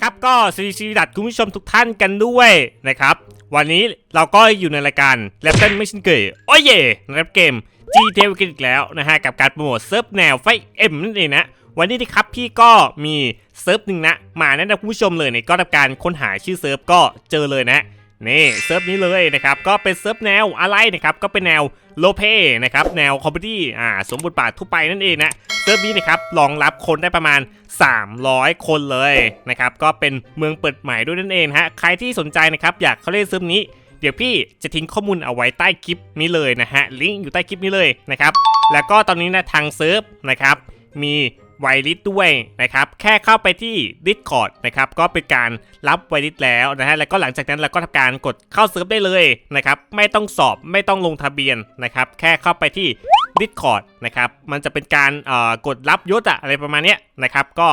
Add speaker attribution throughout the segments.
Speaker 1: ครับก็สวัสดีดัดคุณผู้ชมทุกท่านกันด้วยนะครับ วันนี้เราก็อยู่ในรายการแ a ปเ n นไม่ชินเกยโอ้ยเย่นะครับเกม GTA กันอีกแล้วนะฮะกับการโปรโมทเซิร์ฟแนวไฟเอ็มนั่นเองนะวันนี้นะครับพี่ก็มีเซิร์ฟหนึ่งนะมาแนะนำคุณผู้ชมเลยเนี่ยก็ทำการค้นหาชื่อเซิร์ฟก็เจอเลยนะ นี่เซิร์ฟนี้เลยนะครับก็เป็นเซิร์ฟแนวอะไรนะครับก็เป็นแนวโลเปนะครับแนวคอมเมดี้อ่าสมบทบาททั่วไปนั่นเองนะเซิร์ฟนี้นะครับรองรับคนได้ประมาณ 300 คนเลยนะครับก็เป็นเมืองเปิดใหม่ด้วยนั่นเองฮะใครที่สนใจนะครับอยากเข้าเล่นเซิร์ฟนี้ เดี๋ยวพี่จะทิ้งข้อมูลเอาไว้ใต้คลิปนี้เลยนะฮะลิงก์อยู่ใต้คลิปนี้เลยนะครับแล้วก็ตอนนี้นะทางเซิร์ฟนะครับมี ไวลิสด้วยนะครับ แค่เข้าไปที่ Discord นะครับ ก็เป็นการรับไวลิสแล้วนะฮะ แล้วก็หลังจากนั้นเราก็ทำการกดเข้าเซิร์ฟได้เลยนะครับ ไม่ต้องสอบไม่ต้องลงทะเบียนนะครับ แค่เข้าไปที่ Discord นะครับ มันจะเป็นการเอ่อกดรับยศอะอะไรประมาณนี้นะครับ ก็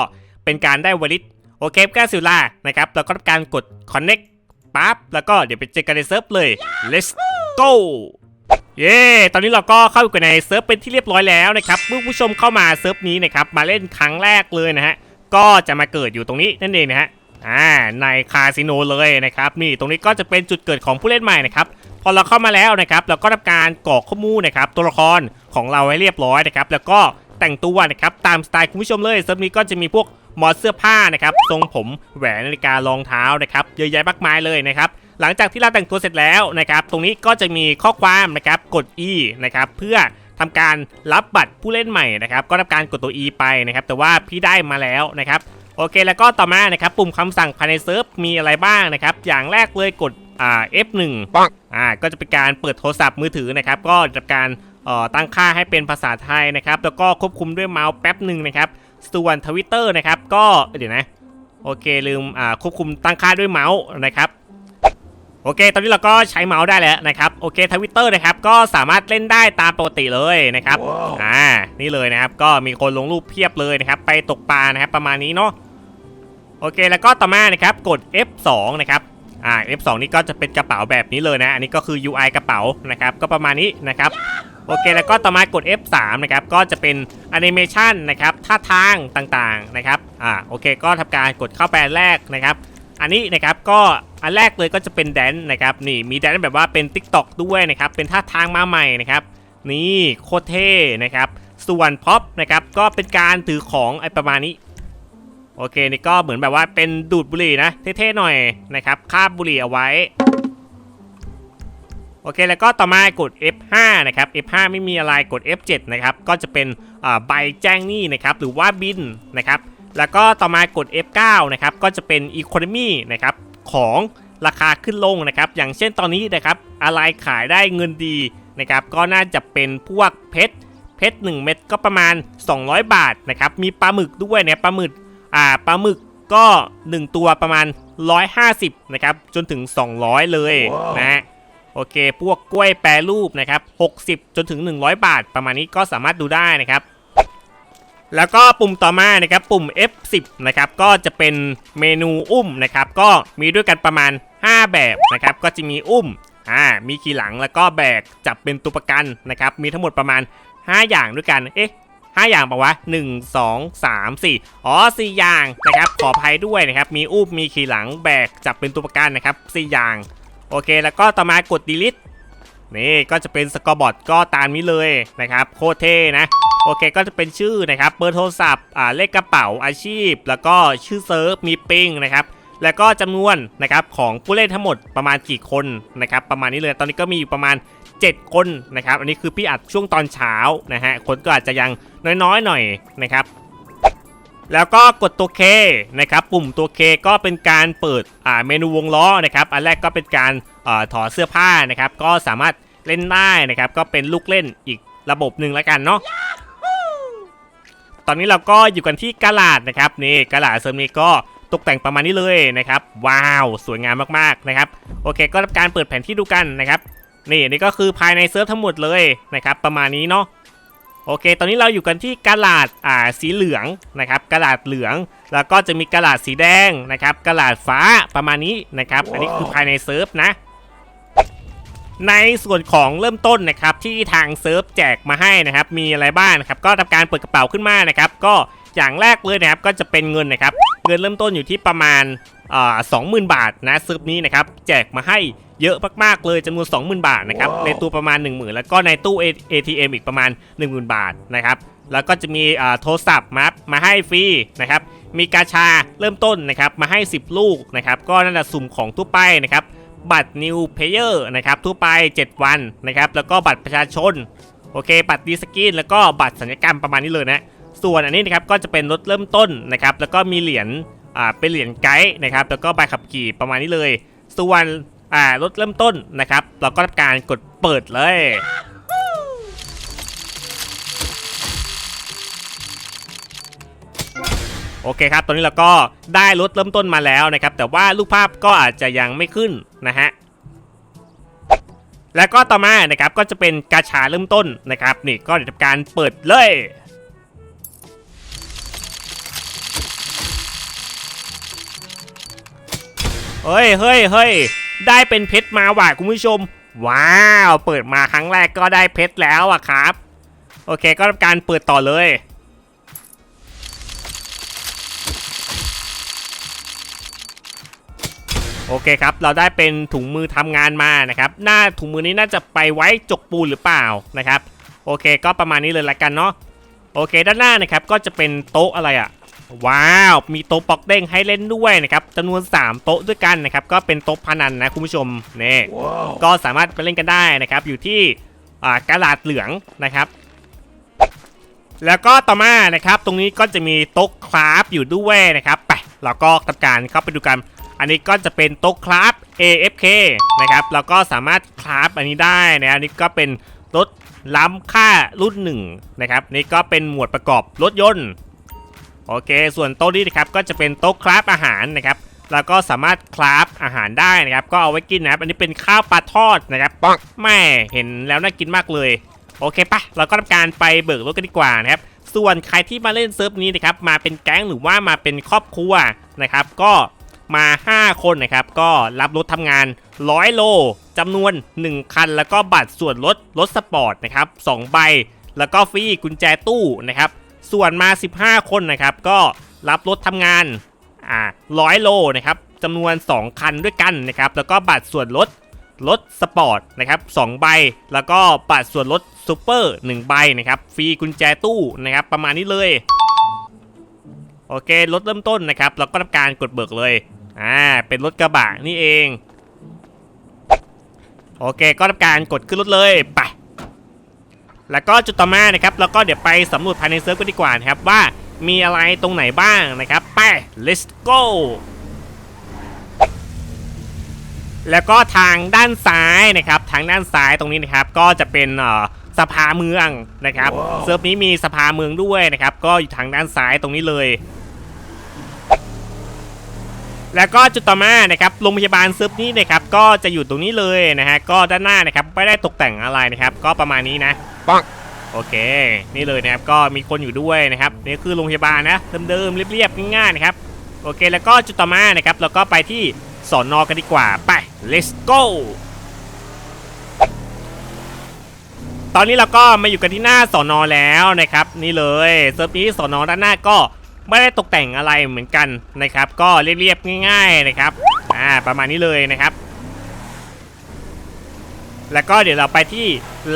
Speaker 1: เป็นการได้ไวลิสโอเคก้าซิลล่านะครับ เราก็ทำการกด Connect ปั๊บ แล้วก็เดี๋ยวไปเจอกันในเซิร์ฟเลย let's go เย้ ตอนนี้เราก็เข้าอยู่ในเซิร์ฟเป็นที่เรียบร้อยแล้วนะครับเมื่อผู้ชมเข้ามาเซิร์ฟนี้นะครับ มาเล่นครั้งแรกเลยนะฮะ ก็จะมาเกิดอยู่ตรงนี้นั่นเองนะฮะ อ่า ในคาสิโนเลยนะครับ นี่ตรงนี้ก็จะเป็นจุดเกิดของผู้เล่นใหม่นะครับ พอเราเข้ามาแล้วนะครับ เราก็ทำการกรอกข้อมูลนะครับ ตัวละครของเราให้เรียบร้อยนะครับ แล้วก็แต่งตัวนะครับ ตามสไตล์คุณผู้ชมเลย เซิร์ฟนี้ก็จะมีพวกมอดเสื้อผ้านะครับ ทรงผม แหวนนาฬิการองเท้านะครับ เยอะแยะมากมายเลยนะครับ หลังจากที่เราแต่งตัวเสร็จแล้วนะครับ ตรงนี้ก็จะมีข้อความนะครับกด E นะครับเพื่อทำการรับบัตรผู้เล่นใหม่นะครับ ก็ทำการกดตัว E ไปนะครับ แต่ว่าพี่ได้มาแล้วนะครับโอเค แล้วก็ต่อมานะครับปุ่มคำสั่งภายในเซิร์ฟมีอะไรบ้างนะครับ อย่างแรกเลยกดอ่า F1
Speaker 2: ปัง
Speaker 1: อ่าก็จะเป็นการเปิดโทรศัพท์มือถือนะครับ ก็จะการเอ่อตั้งค่าให้เป็นภาษาไทยนะครับ แล้วก็ควบคุมด้วยเมาส์แป๊บหนึ่งนะครับ ส่วนทวิตเตอร์นะครับ ก็เดี๋ยวนะ โอเคลืมอ่าควบคุมตั้งค่าด้วยเมาส์นะครับโอเค ตอนนี้เราก็ใช้เมาส์ได้แล้วนะครับโอเคทวิตเตอร์นะครับก็สามารถเล่นได้ตามปกติเลยนะครับอ่านี่เลยนะครับก็มีคนลงรูปเพียบเลยนะครับไปตกปลานะครับประมาณนี้เนาะโอเคแล้วก็ต่อมานะครับกด F2 นะครับอ่า F2 นี่ก็จะเป็นกระเป๋าแบบนี้เลยนะ อันนี้ก็คือ UI กระเป๋านะครับก็ประมาณนี้นะครับโอเคแล้วก็ต่อมากด F3 นะครับก็จะเป็นแอนิเมชันนะครับท่าทางต่างๆนะครับอ่าโอเคก็ทำการกดเข้าไปอันแรกนะครับ อันนี้นะครับก็ อันแรกเลยก็จะเป็นแดนนะครับนี่มีแดนแบบว่าเป็น Tik t o อกด้วยนะครับเป็นท่าทางมาใหม่นะครับนี่โคตรเท่นะครับส่วนพ็อปนะครับก็เป็นการถือของไอประมาณนี้โอเคนี่ก็เหมือนแบบว่าเป็นดูดบุหรี่นะเท่ๆหน่อยนะครับคาบบุหรี่เอาไว้โอเคแล้วก็ต่อมากด F5 นะครับ F5 ไม่มีอะไรกด F7 นะครับก็จะเป็นใบแจ้งหนี้นะครับหรือว่าบินนะครับแล้วก็ต่อมากด F9 นะครับก็จะเป็น Economy นะครับ ของราคาขึ้นลงนะครับ อย่างเช่นตอนนี้นะครับอะไรขายได้เงินดีนะครับ ก็น่าจะเป็นพวกเพชรเพชร1เม็ดก็ประมาณ 200 บาทนะครับ มีปลาหมึกด้วยเนี่ยปลาหมึกอ่าปลาหมึกก็ 1 ตัวประมาณ 150นะครับจนถึง 200 เลยนะฮะโอเค พวกกล้วยแปรรูปนะครับ60 จนถึง 100 บาท ประมาณนี้ก็สามารถดูได้นะครับ แล้วก็ปุ่มต่อมานะครับปุ่ม F10 นะครับก็จะเป็นเมนูอุ้มนะครับก็มีด้วยกันประมาณ 5 แบบนะครับก็จะมีอุ้มอ่ามีขี่หลังแล้วก็แบกจับเป็นตัวประกันนะครับมีทั้งหมดประมาณ 5 อย่างด้วยกันเอ๊ะ5อย่างปะวะ 1 2 3 4 อ๋อ 4 อย่างนะครับขออภัยด้วยนะครับมีอุ้มมีขี่หลังแบกจับเป็นตัวประกันนะครับ 4 อย่าง โอเคแล้วก็ต่อมากด delete นี่ก็จะเป็นสกอร์บอร์ดก็ตามนี้เลยนะครับ โคตรเท่นะ อเคก็จะเป็นชื่อนะครับเบอร์โทรศัพท์อ่าเลขกระเป๋าอาชีพ แล้วก็ชื่อเซิร์ฟมีปิงนะครับแล้วก็จำนวนนะครับของผู้เล่นทั้งหมดประมาณกี่คนนะครับประมาณนี้เลยตอนนี้ก็มีอยู่ประมาณ 7 คนนะครับอันนี้คือพี่อัดช่วงตอนเช้านะฮะคนก็อาจจะยังน้อยๆหน่อยนะครับแล้วก็กดตัว K นะครับปุ่มตัว K ก็เป็นการเปิดอ่าเมนูวงล้อนะครับอันแรกก็เป็นการอ่าถอดเสื้อผ้านะครับก็สามารถเล่นได้นะครับก็เป็นลูกเล่นอีกระบบหนึ่งแล้วกันเนาะ ตอนนี้เราก็อยู่กันที่กาลาดนะครับนี่กาลาดเซิร์ฟนี้ก็ตกแต่งประมาณนี้เลยนะครับว้าวสวยงามมากๆนะครับโอเค ก็ทำการเปิดแผนที่ดูกันนะครับนี่นี่ก็คือภายในเซิร์ฟทั้งหมดเลยนะครับประมาณนี้เนาะโอเค ตอนนี้เราอยู่กันที่กาลาดอ่าสีเหลืองนะครับกาลาดเหลือง แล้วก็จะมีกาลาดสีแดงนะครับกาลาดฟ้าประมาณนี้นะครับอันนี้คือภายในเซิร์ฟนะ ในส่วนของเริ่มต้นนะครับที่ทางเซิร์ฟแจกมาให้นะครับมีอะไรบ้างนะครับก็ทำการเปิดกระเป๋าขึ้นมานะครับก็อย่างแรกเลยนะครับก็จะเป็นเงินนะครับเงินเริ่มต้นอยู่ที่ประมาณสองหมื่นบาทนะเซิร์ฟนี้นะครับแจกมาให้เยอะมากๆเลยจำนวน 20,000 บาทนะครับในตู้ประมาณ 10,000 แล้วก็ในตู้ ATM อีกประมาณ 10,000 บาทนะครับแล้วก็จะมีอ่าโทรศัพท์มามาให้ฟรีนะครับมีกาชาเริ่มต้นนะครับมาให้ 10 ลูกนะครับก็นั่นแหละสุ่มของทั่วไปนะครับ บัตร New Player นะครับทั่วไป 7 วันนะครับแล้วก็บัตรประชาชนโอเค บัตรดีสกินแล้วก็บัตรสัญญกรรมประมาณนี้เลยนะส่วนอันนี้นะครับก็จะเป็นรถเริ่มต้นนะครับแล้วก็มีเหรียญอ่าเป็นเหรียญไกด์นะครับแล้วก็ใบขับขี่ประมาณนี้เลย ส่วนอ่ารถเริ่มต้นนะครับ เราก็ทำการกดเปิดเลย โอเคครับ ตอนนี้เราก็ได้รถเริ่มต้นมาแล้วนะครับ แต่ว่ารูปภาพก็อาจจะยังไม่ขึ้นนะฮะ แล้วก็ต่อมานะครับก็จะเป็นกาชาเริ่มต้นนะครับ นี่ก็เดี๋ยวทำการเปิดเลยเฮ้ยเฮ้ยเฮ้ยได้เป็นเพชรมาว่ะคุณผู้ชม ว้าว เปิดมาครั้งแรกก็ได้เพชรแล้วอะครับ โอเค ก็ทำการเปิดต่อเลย โอเคครับ เราได้เป็นถุงมือทำงานมานะครับ หน้าถุงมือนี้น่าจะไปไว้จกปูนหรือเปล่านะครับ โอเค ก็ประมาณนี้เลยละกันเนาะ โอเค ด้านหน้านะครับ ก็จะเป็นโต๊ะอะไรอะว้าว มีโต๊ะปอกเด้งให้เล่นด้วยนะครับจำนวน 3 โต๊ะด้วยกันนะครับ ก็เป็นโต๊ะพนันนะคุณผู้ชมนี่ก็สามารถไปเล่นกันได้นะครับ อยู่ที่อ่ากระดาษเหลืองนะครับแล้วก็ต่อมานะครับ ตรงนี้ก็จะมีโต๊ะคราฟอยู่ด้วยนะครับ ไป เราก็ทำการเข้าไปดูกัน อันนี้ก็จะเป็นโต๊ะคราฟ AFK นะครับแล้วก็สามารถคราฟอันนี้ได้นะอันนี้ก็เป็นรถล้ำค่ารุ่นหนึ่งนะครับนี่ก็เป็นหมวดประกอบรถยนต์โอเค ส่วนโต๊ะนี้นะครับก็จะเป็นโต๊ะคราฟอาหารนะครับแล้วก็สามารถคราฟอาหารได้นะครับ ก็เอาไว้กินนะครับ อันนี้เป็นข้าวปลาทอดนะครับปังแม่เห็นแล้วน่ากินมากเลย โอเคปะเราก็ทำการไปเบิกรถกันดีกว่านะครับ ส่วนใครที่มาเล่นเซิร์ฟนี้นะครับ มาเป็นแก๊งหรือว่ามาเป็นครอบครัวนะครับ ก็ มา 5 คนนะครับ ก็รับรถทำงาน 100 โลจำนวน 1 คัน แล้วก็บัตรส่วนลดรถสปอร์ตนะครับ2ใบ แล้วก็ฟรีกุญแจตู้นะครับ ส่วนมา 15 คนนะครับ ก็รับรถทำงานอ่าร้อยโลนะครับจำนวน 2 คันด้วยกันนะครับ แล้วก็บัตรส่วนลดรถสปอร์ตนะครับ2ใบ แล้วก็บัตรส่วนลดซูเปอร์1ใบนะครับฟรีกุญแจตู้นะครับประมาณนี้เลย โอเครถเริ่มต้นนะครับ เราก็ทำการกดเบิกเลย อ่า เป็นรถกระบะนี่เอง โอเค ก็ทำการกดขึ้นรถเลยไป แล้วก็จุดต่อมานะครับ แล้วก็เดี๋ยวไปสำรวจภายในเซิร์ฟกันดีกว่านะครับว่ามีอะไรตรงไหนบ้างนะครับ ไป let's go แล้วก็ทางด้านซ้ายนะครับ ทางด้านซ้ายตรงนี้นะครับ ก็จะเป็นเอ่อสภาเมืองนะครับเซิร์ฟนี้มีสภาเมืองด้วยนะครับ ก็อยู่ทางด้านซ้ายตรงนี้เลย แล้วก็จุดต่อมานะครับโรงพยาบาลเซิร์ฟนี้นะครับก็จะอยู่ตรงนี้เลยนะฮะก็ด้านหน้านะครับไม่ได้ตกแต่งอะไรนะครับ ก็ประมาณนี้นะ
Speaker 2: ปัง
Speaker 1: โอเค นี่เลยนะครับก็มีคนอยู่ด้วยนะครับนี่คือโรงพยาบาลนะเดิมๆเรียบๆง่ายๆนะครับโอเคแล้วก็จุดต่อมานะครับเราก็ไปที่สอนอกันดีกว่าไป let's go ตอนนี้เราก็มาอยู่กันที่หน้าสอนอแล้วนะครับ นี่เลยเซิร์ฟนี้สอนอด้านหน้าก็ ไม่ได้ตกแต่งอะไรเหมือนกันนะครับ ก็เรียบๆง่าย ๆนะครับอ่าประมาณนี้เลยนะครับ แล้วก็เดี๋ยวเราไปที่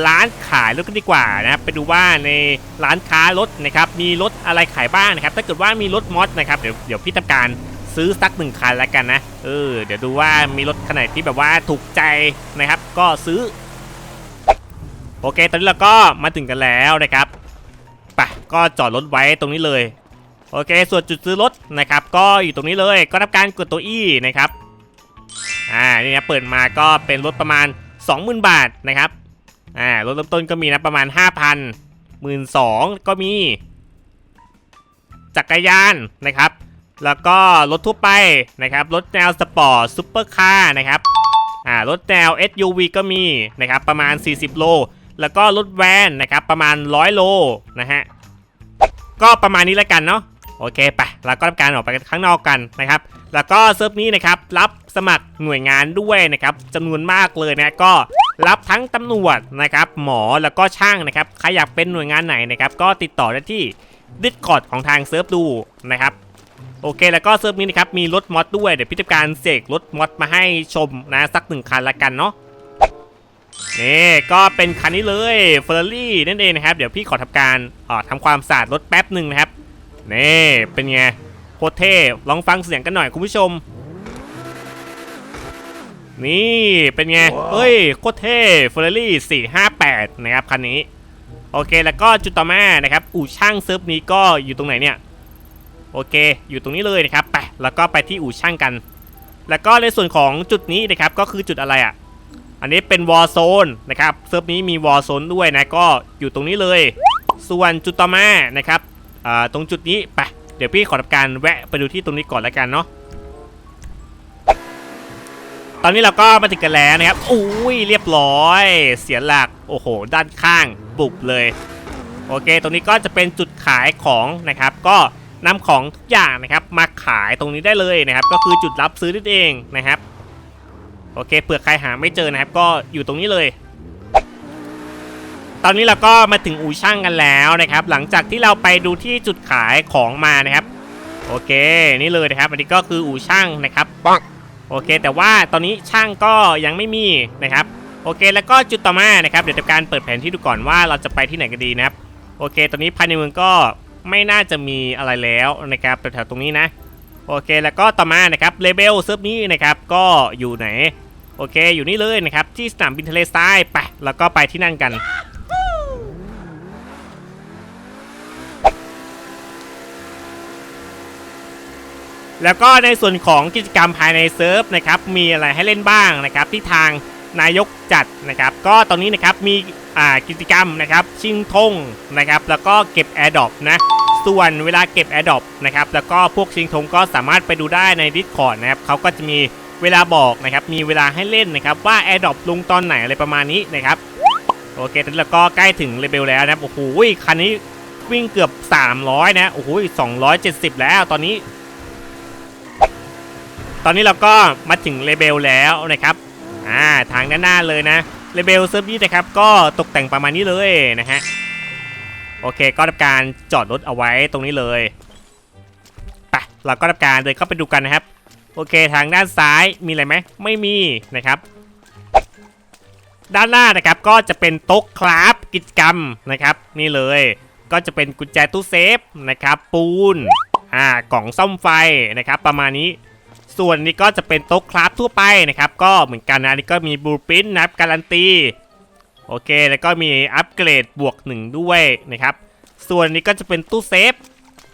Speaker 1: ร้านขายรถกันดีกว่านะครับไปดูว่าในร้านค้ารถนะครับ มีรถอะไรขายบ้างนะครับ ถ้าเกิดว่ามีรถมอสนะครับเดี๋ยวเดี๋ยวพี่ทำการซื้อสักหนึ่งคันแล้วกันนะ เออ เดี๋ยวดูว่ามีรถขนาดที่แบบว่าถูกใจนะครับ ก็ซื้อ โอเค ตอนนี้เราก็มาถึงกันแล้วนะครับ ไป ก็จอดรถไว้ตรงนี้เลย โอเค ส่วนจุดซื้อรถนะครับ ก็อยู่ตรงนี้เลยก็ทำการกดตัว E นะครับอ่านี่นะเปิดมาก็เป็นรถประมาณ 20,000 บาทนะครับอ่ารถเริ่มต้นก็มีนะประมาณ 5,000 12,000 ก็มี จักรยานนะครับ แล้วก็รถทั่วไปนะครับรถแนวสปอร์ตซุปเปอร์คาร์นะครับอ่ารถแนว SUV ก็มีนะครับประมาณ 40 โล แล้วก็รถแวนนะครับประมาณ 100 โลนะฮะก็ประมาณนี้แล้วกันเนาะ โอเคไปเราก็ทำการออกไปข้างนอกกันนะครับ แล้วก็เซิร์ฟนี้นะครับรับสมัครหน่วยงานด้วยนะครับจำนวนมากเลยนะก็รับทั้งตำรวจนะครับ หมอแล้วก็ช่างนะครับใครอยากเป็นหน่วยงานไหนนะครับ ก็ติดต่อได้ที่ดิสคอร์ดของทางเซิร์ฟดูนะครับโอเค แล้วก็เซิร์ฟนี้นะครับมีรถมอดด้วยเดี๋ยวพี่จะการเสกรถมอดมาให้ชมนะสักหนึ่งคันละกันเนาะนี่ก็เป็นคันนี้เลยเฟอร์รี่นั่นเองนะครับ เดี๋ยวพี่ขอทำการออทำความสะอาดรถแป๊บหนึ่งนะครับ นี่เป็นไงโคตรเท่ลองฟังเสียงกันหน่อยคุณผู้ชม นี่เป็นไงเฮ้ยโคตรเท่เฟอร์รี่ 458 นะครับคันนี้ โอเคแล้วก็จุดต่อมานะครับ อู่ช่างเซิร์ฟนี้ก็อยู่ตรงไหนเนี่ย โอเค อยู่ตรงนี้เลยนะครับไปแล้วก็ไปที่อู่ช่างกัน แล้วก็ในส่วนของจุดนี้นะครับก็คือจุดอะไรอะอันนี้เป็นวอ r z โซนนะครับเซิร์ฟนี้มีวอ r z โซนด้วยนะก็อยู่ตรงนี้เลย ส่วนจุดต่อมานะครับอ่า ตรงจุดนี้ไปเดี๋ยวพี่ขอทำการแวะไปดูที่ตรงนี้ก่อนแล้วกันเนาะตอนนี้เราก็มาถึงกันแล้วนะครับอุ้ยเรียบร้อย เสียหลักโอ้โห ด้านข้างบุบเลย โอเค ตรงนี้ก็จะเป็นจุดขายของนะครับ ก็นำของทุกอย่างนะครับมาขายตรงนี้ได้เลยนะครับ ก็คือจุดรับซื้อนั่นเองนะครับโอเคเผื่อใครหาไม่เจอนะครับ ก็อยู่ตรงนี้เลย ตอนนี้เราก็มาถึงอู่ช่างกันแล้วนะครับ หลังจากที่เราไปดูที่จุดขายของมานะครับ โอเค นี่เลยนะครับ อันนี้ก็คืออู่ช่างนะครับโอเค แต่ว่าตอนนี้ช่างก็ยังไม่มีนะครับ โอเค แล้วก็จุดต่อมานะครับ เดี๋ยวจะการเปิดแผนที่ดูก่อนว่าเราจะไปที่ไหนกันดีนะครับ โอเค ตอนนี้ภายในเมืองก็ไม่น่าจะมีอะไรแล้วนะครับแถวๆตรงนี้นะ โอเค แล้วก็ต่อมานะครับเลเบลเซิร์ฟนี้นะครับก็อยู่ไหน โอเค อยู่นี่เลยนะครับที่สนามบินทะเลทรายไปแล้วก็ไปที่นั่นกัน แล้วก็ในส่วนของกิจกรรมภายในเซิร์ฟนะครับมีอะไรให้เล่นบ้างนะครับที่ทางนายกจัดนะครับ ก็ตอนนี้นะครับมีอ่ากิจกรรมนะครับชิงธงนะครับแล้วก็เก็บ a อ r d r o p นะส่วนเวลาเก็บ a อ r d r o p นะครับแล้วก็พวกชิงธงก็สามารถไปดูได้ใน Discord นะครับเขาก็จะมีเวลาบอกนะครับมีเวลาให้เล่นนะครับว่า a อ r d r o p ลงตอนไหนอะไรประมาณนี้นะครับโอเคตอนนี้เราก็ใกล้ถึงเลเวลแล้วนะโอ้โหคันนี้วิ่งเกือบ 300 นะโอ้โห270 แล้วตอนนี้ ตอนนี้เราก็มาถึงเลเบลแล้วนะครับอ่าทางด้านหน้าเลยนะเลเบลเซิร์ฟนี้นะครับก็ตกแต่งประมาณนี้เลยนะฮะโอเค ก็ทำการจอดรถเอาไว้ตรงนี้เลยไปเราก็ทำการเดินเข้าไปดูกันนะครับ โอเคทางด้านซ้ายมีอะไรไหมไม่มีนะครับ ด้านหน้านะครับก็จะเป็นโต๊ะคราฟกิจกรรมนะครับ นี่เลย ก็จะเป็นกุญแจตู้เซฟนะครับ ปูนอ่ากล่องซ่อมไฟนะครับ ประมาณนี้ ส่วนนี้ก็จะเป็นโต๊ะคราฟทั่วไปนะครับ ก็เหมือนกันนะอันนี้ก็มีบลูปรินท์นะครับการันตีโอเค แล้วก็มีอัปเกรดบวกหนึ่งด้วยนะครับ ส่วนนี้ก็จะเป็นตู้เซฟ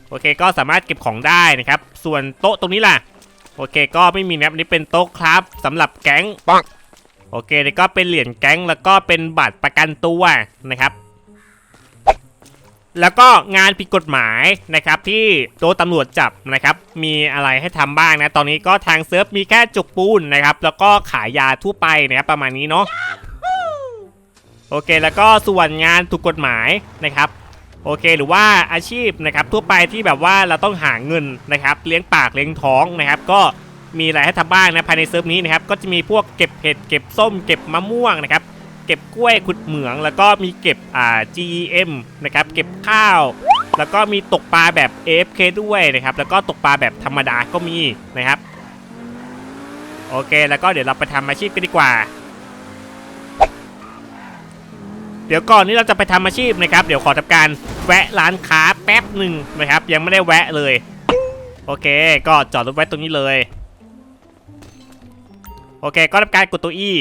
Speaker 1: โอเค ก็สามารถเก็บของได้นะครับ ส่วนโต๊ะตรงนี้ล่ะ โอเค ก็ไม่มีนะครับอันนี้เป็นโต๊ะคราฟสำหรับแก๊ง
Speaker 2: ปัง
Speaker 1: โอเคนี่ก็เป็นเหรียญแก๊งแล้วก็เป็นบัตรประกันตัวนะครับ แล้วก็งานผิดกฎหมายนะครับที่โดนตำรวจจับนะครับมีอะไรให้ทำบ้างนะ ตอนนี้ก็ทางเซิร์ฟมีแค่จุกปูนนะครับแล้วก็ขายยาทั่วไปนะครับประมาณนี้เนาะโอเคแล้วก็ส่วนงานถูกกฎหมายนะครับโอเคหรือว่าอาชีพนะครับทั่วไปที่แบบว่าเราต้องหาเงินนะครับเลี้ยงปากเลี้ยงท้องนะครับก็มีอะไรให้ทำบ้างนะภายในเซิร์ฟนี้นะครับก็จะมีพวกเก็บเห็ดเก็บส้มเก็บมะม่วงนะครับ เก็บกล้วยขุดเหมือง แล้วก็มีเก็บอ่า GEM นะครับเก็บข้าว แล้วก็มีตกปลาแบบ AFK ด้วยนะครับแล้วก็ตกปลาแบบธรรมดาก็มีนะครับโอเค แล้วก็เดี๋ยวเราไปทำอาชีพกันดีกว่า เดี๋ยวก่อนที่เราจะไปทำอาชีพนะครับ เดี๋ยวขอทำการแวะร้านค้าแป๊บหนึ่งนะครับ ยังไม่ได้แวะเลย โอเค ก็จอดรถไว้ตรงนี้เลย โอเค ก็ทำการกดตัว E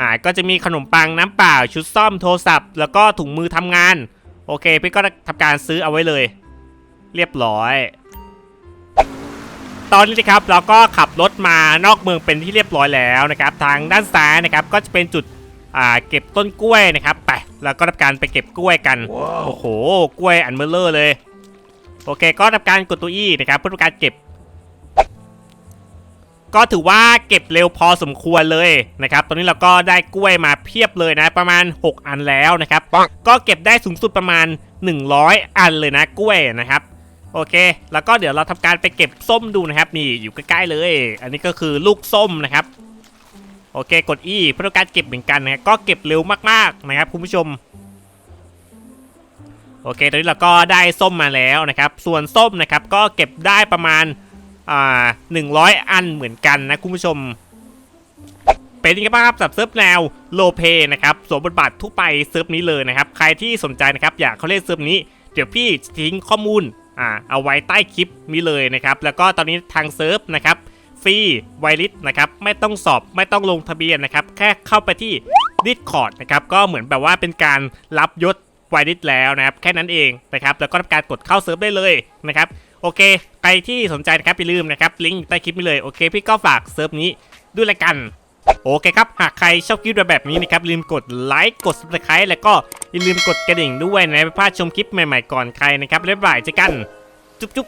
Speaker 1: อ่าก็จะมีขนมปังน้ำเปล่าชุดซ่อมโทรศัพท์ แล้วก็ถุงมือทำงาน โอเคพี่ก็ทำการซื้อเอาไว้เลย เรียบร้อย ตอนนี้นะครับเราก็ขับรถมานอกเมืองเป็นที่เรียบร้อยแล้วนะครับ ทางด้านซ้ายนะครับก็จะเป็นจุดอ่าเก็บต้นกล้วยนะครับไปแล้วก็ทำการไปเก็บกล้วยกันโอ้โห กล้วยอันเบลเลอร์เลย โอเค ก็ทำการกดตัว E นะครับเพื่อทำการเก็บ ก็ถือว่าเก็บเร็วพอสมควรเลยนะครับ ตอนนี้เราก็ได้กล้วยมาเพียบเลยนะ ประมาณ 6 อันแล้วนะครับ
Speaker 2: ปัง
Speaker 1: ก็เก็บได้สูงสุดประมาณ 100 อันเลยนะกล้วยนะครับโอเค แล้วก็เดี๋ยวเราทำการไปเก็บส้มดูนะครับ นี่อยู่ใกล้ๆเลย อันนี้ก็คือลูกส้มนะครับ โอเค กด E เพื่อต้องการเก็บเหมือนกันนะก็เก็บเร็วมากๆนะครับคุณผู้ชม โอเค ตอนนี้เราก็ได้ส้มมาแล้วนะครับ ส่วนส้มนะครับก็เก็บได้ประมาณ อ่า100อันเหมือนกันนะคุณผู้ชม เป็นยังไงบ้างครับสับเซิร์ฟแนวโลเ y นะครับสวมบทบาททั่วไปเซิร์ฟนี้เลยนะครับ ใครที่สนใจนะครับอยากเข้าเล่นเซิร์ฟนี้เดี๋ยวพี่ทิ้งข้อมูลอ่าเอาไว้ใต้คลิปนี้เลยนะครับ แล้วก็ตอนนี้ทางเซิร์ฟนะครับฟรีไวลิสนะครับไม่ต้องสอบไม่ต้องลงทะเบียนนะครับ แค่เข้าไปที่ Discord นะครับก็เหมือนแบบว่าเป็นการรับยศไวลิสแล้วนะครับ แค่นั้นเองนะครับ แล้วก็ทำการกดเข้าเซิร์ฟได้เลยนะครับ โอเค ใครที่สนใจนะครับอย่าลืมนะครับลิงก์ใต้คลิปนี้เลยโอเค พี่ก็ฝากเซิร์ฟนี้ด้วยละกันโอเคครับ หากใครชอบคลิปแบบนี้นะครับลืมกดไลค์กด subscribe แล้วก็อย่าลืมกดกระดิ่งด้วยนะไม่พลาดชมคลิปใหม่ๆก่อนใครนะครับแล้วบ่ายบายเจอกัน จุ๊บจุ๊บ